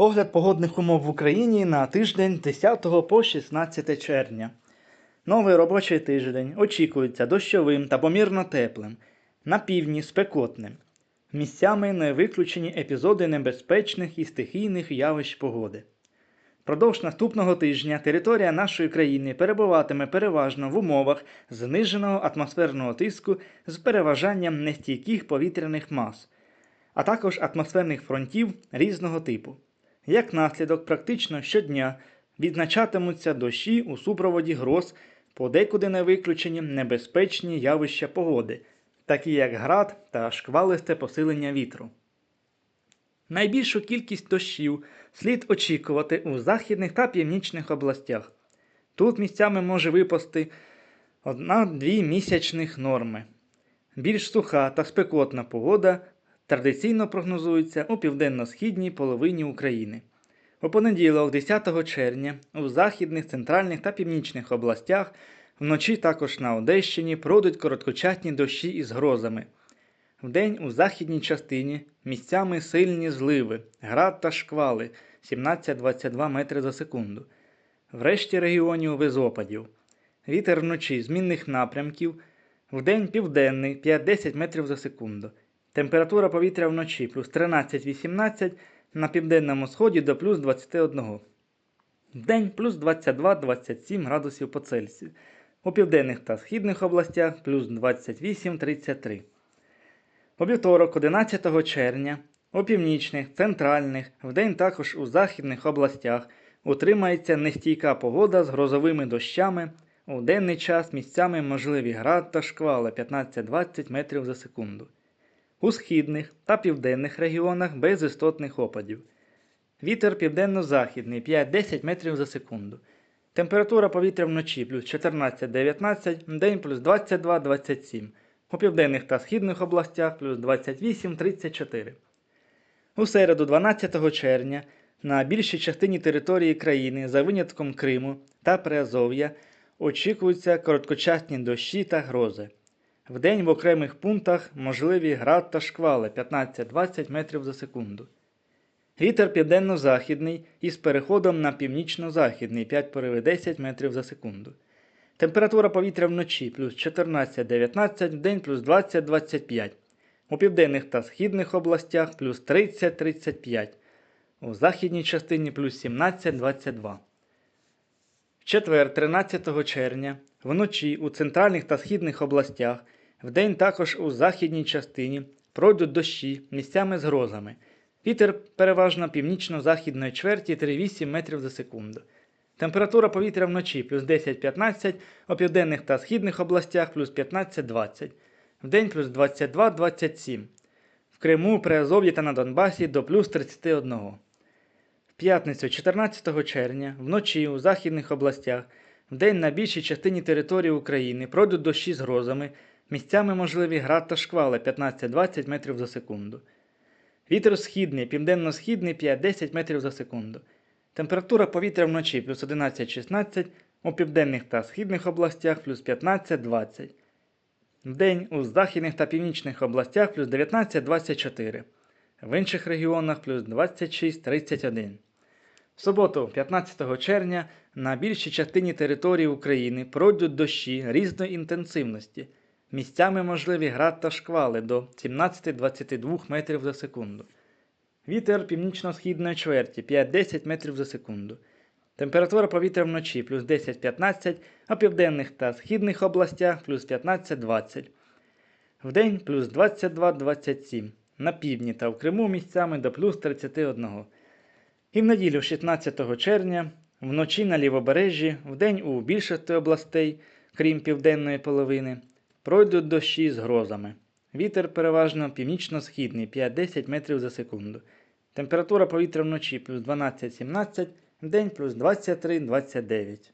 Огляд погодних умов в Україні на тиждень 10 по 16 червня. Новий робочий тиждень очікується дощовим та помірно теплим, на півдні спекотним. Місцями не виключені епізоди небезпечних і стихійних явищ погоди. Продовж наступного тижня територія нашої країни перебуватиме переважно в умовах зниженого атмосферного тиску з переважанням нестійких повітряних мас, а також атмосферних фронтів різного типу. Як наслідок, практично щодня відзначатимуться дощі у супроводі гроз, подекуди не виключені небезпечні явища погоди, такі як град та шквалисте посилення вітру. Найбільшу кількість дощів слід очікувати у західних та північних областях. Тут місцями може випасти 1-2 місячних норми. Більш суха та спекотна погода традиційно прогнозується у південно-східній половині України. У понеділок, 10 червня, у західних, центральних та північних областях вночі також на Одещині пройдуть короткочасні дощі із грозами. Вдень у західній частині місцями сильні зливи, град та шквали 17-22 метри за секунду. Врешті регіонів без опадів. Вітер вночі змінних напрямків, вдень південний 5-10 метрів за секунду. Температура повітря вночі плюс 13-18, на південному сході до плюс 21. Вдень плюс 22-27 градусів по Цельсію. У південних та східних областях плюс 28-33. У вівторок, 11 червня, у північних, центральних, вдень також у західних областях утримається нестійка погода з грозовими дощами. У денний час місцями можливі град та шквали 15-20 метрів за секунду. У східних та південних регіонах без істотних опадів. Вітер південно-західний 5-10 метрів за секунду. Температура повітря вночі плюс 14-19, день плюс 22-27. У південних та східних областях плюс 28-34. У середу, 12 червня, на більшій частині території країни за винятком Криму та Приазов'я очікуються короткочасні дощі та грози. Вдень в окремих пунктах можливі град та шквали 15-20 метрів за секунду. Вітер південно-західний із переходом на північно-західний 5 пориви 10 метрів за секунду. Температура повітря вночі плюс 14-19, вдень плюс 20-25. У південних та східних областях плюс 30-35. У західній частині плюс 17-22. В четвер, 13 червня, вночі у центральних та східних областях, вдень також у західній частині пройдуть дощі місцями з грозами. Вітер переважно північно-західної чверті 3,8 метрів за секунду. Температура повітря вночі плюс 10-15, у південних та східних областях плюс 15-20, вдень плюс 22-27, в Криму, Приазов'ї та на Донбасі до плюс 31. В п'ятницю 14 червня вночі у західних областях, вдень на більшій частині території України пройдуть дощі з грозами, місцями можливі град та шквали 15-20 метрів за секунду. Вітер східний, південно-східний 5-10 метрів за секунду. Температура повітря вночі плюс 11-16, у південних та східних областях плюс 15-20. Вдень у західних та північних областях плюс 19-24. В інших регіонах плюс 26-31. В суботу, 15 червня, на більшій частині території України пройдуть дощі різної інтенсивності. Місцями можливі град та шквали до 17-22 метрів за секунду. Вітер північно-східної чверті 5-10 метрів за секунду. Температура повітря вночі плюс 10-15, а південних та східних областях плюс 15-20. Вдень плюс 22-27. На півдні та в Криму місцями до плюс 31. І в неділю 16 червня вночі на лівобережжі, вдень у більшості областей, крім південної половини, пройдуть дощі з грозами. Вітер переважно північно-східний 5-10 метрів за секунду. Температура повітря вночі плюс 12-17, вдень плюс 23-29.